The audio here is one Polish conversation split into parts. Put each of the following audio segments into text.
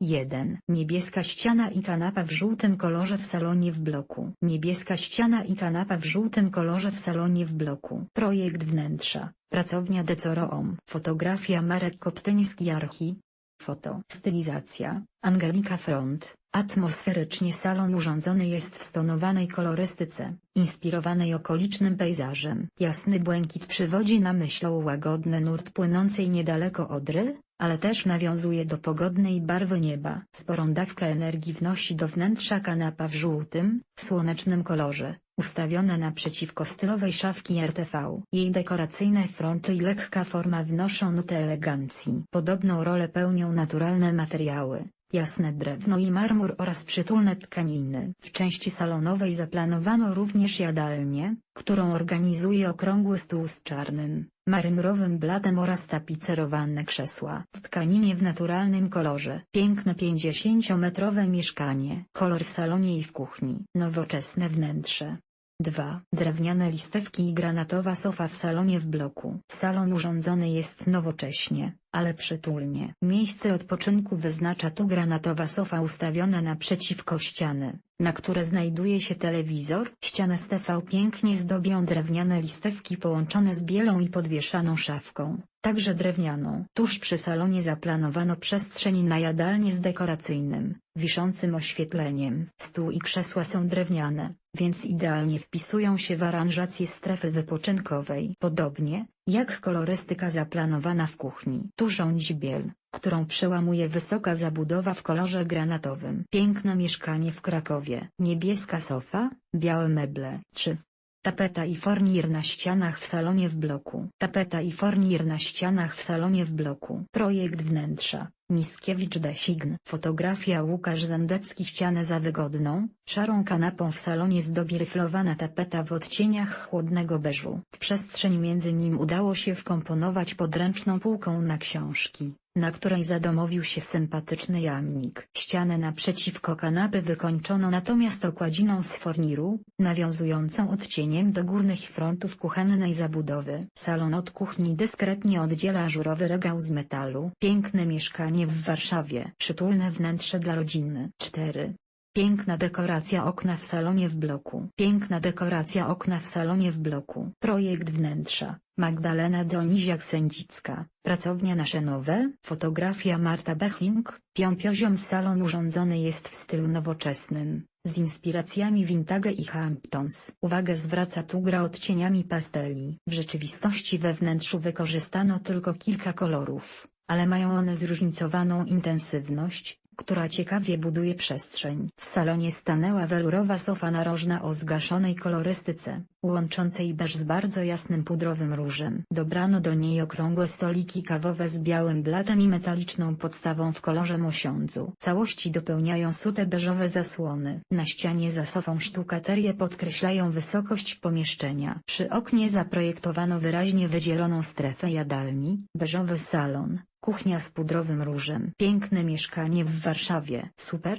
1. Niebieska ściana i kanapa w żółtym kolorze w salonie w bloku. Niebieska styana i kanapa w żółtym kolorze w salonie w bloku. Projekt wnętrza. Pracownia Decoroom. Fotografia Marek Koptyński Archi. Foto. Stylizacja. Angelika Front. Atmosferycznie salon urządzony jest w stonowanej kolorystyce, inspirowanej okolicznym pejzażem. Jasny błękit przywodzi na myśl o łagodny nurt płynącej niedaleko Odry, ale też nawiązuje do pogodnej barwy nieba. Sporą dawkę energii wnosi do wnętrza kanapa w żółtym, słonecznym kolorze, ustawiona naprzeciwko stylowej szafki RTV. Jej dekoracyjne fronty i lekka forma wnoszą nutę elegancji. Podobną rolę pełnią naturalne materiały, jasne drewno i marmur oraz przytulne tkaniny. W części salonowej zaplanowano również jadalnię, którą organizuje okrągły stół z czarnym, marmurowym blatem oraz tapicerowane krzesła. W tkaninie w naturalnym kolorze. Piękne 50-metrowe mieszkanie. Kolor w salonie i w kuchni. Nowoczesne wnętrze. 2. Drewniane listewki i granatowa sofa w salonie w bloku. Salon urządzony jest nowocześnie, ale przytulnie. Miejsce odpoczynku wyznacza tu granatowa sofa ustawiona naprzeciwko ściany, na które znajduje się telewizor. Ścianę z TV pięknie zdobią drewniane listewki połączone z bielą i podwieszaną szafką, także drewnianą. Tuż przy salonie zaplanowano przestrzeń na jadalnię z dekoracyjnym, wiszącym oświetleniem. Stół i krzesła są drewniane, więc idealnie wpisują się w aranżację strefy wypoczynkowej. Podobnie, jak kolorystyka zaplanowana w kuchni. Tu rządzi biel, którą przełamuje wysoka zabudowa w kolorze granatowym. Piękne mieszkanie w Krakowie. Niebieska sofa, białe meble. 3. Tapeta i fornir na ścianach w salonie w bloku. Tapeta i fornir na ścianach w salonie w bloku. Projekt wnętrza. Miskiewicz Design. Fotografia Łukasz Zandecki ścianę za wygodną, szarą kanapą w salonie zdobi ryflowana tapeta w odcieniach chłodnego beżu. W przestrzeń między nim udało się wkomponować podręczną półką na książki, na której zadomowił się sympatyczny jamnik. Ścianę naprzeciwko kanapy wykończono natomiast okładziną z forniru, nawiązującą odcieniem do górnych frontów kuchennej zabudowy. Salon od kuchni dyskretnie oddziela ażurowy regał z metalu. Piękne mieszkanie w Warszawie. Przytulne wnętrze dla rodziny. 4. Piękna dekoracja okna w salonie w bloku. Piękna dekoracja okna w salonie w bloku. Projekt wnętrza. Magdalena Doniziak-Sędzicka. Pracownia Nasze Nowe. Fotografia Marta Bechling. Piątioziom salon urządzony jest w stylu nowoczesnym, z inspiracjami vintage i Hamptons. Uwagę zwraca tu gra odcieniami pasteli. W rzeczywistości we wnętrzu wykorzystano tylko kilka kolorów, ale mają one zróżnicowaną intensywność, która ciekawie buduje przestrzeń. W salonie stanęła welurowa sofa narożna o zgaszonej kolorystyce, łączącej beż z bardzo jasnym pudrowym różem. Dobrano do niej okrągłe stoliki kawowe z białym blatem i metaliczną podstawą w kolorze mosiądzu. Całości dopełniają sute beżowe zasłony. Na ścianie za sofą sztukaterie podkreślają wysokość pomieszczenia. Przy oknie zaprojektowano wyraźnie wydzieloną strefę jadalni, beżowy salon, Kuchnia z pudrowym różem. Piękne mieszkanie w Warszawie. Super.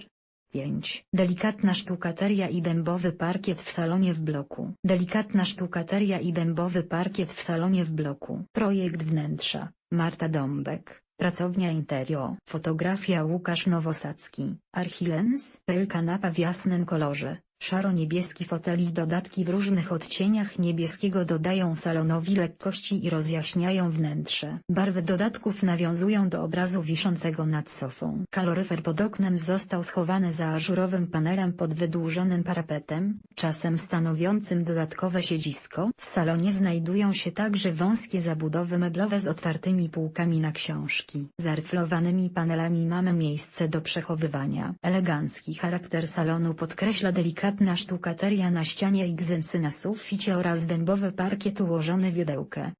5. Delikatna sztukateria i dębowy parkiet w salonie w bloku. Delikatna sztukateria i dębowy parkiet w salonie w bloku. Projekt wnętrza. Marta Dąbek. Pracownia Interio. Fotografia Łukasz Nowosadzki. Archilens. Pel kanapa w jasnym kolorze. Szaro-niebieski fotel i dodatki w różnych odcieniach niebieskiego dodają salonowi lekkości i rozjaśniają wnętrze. Barwy dodatków nawiązują do obrazu wiszącego nad sofą. Kaloryfer pod oknem został schowany za ażurowym panelem pod wydłużonym parapetem, czasem stanowiącym dodatkowe siedzisko. W salonie znajdują się także wąskie zabudowy meblowe z otwartymi półkami na książki. Za ryflowanymi panelami mamy miejsce do przechowywania. Elegancki charakter salonu podkreśla delikatny delikatna sztukateria na ścianie i gzymsy na suficie oraz dębowy parkiet ułożony wiedełkę.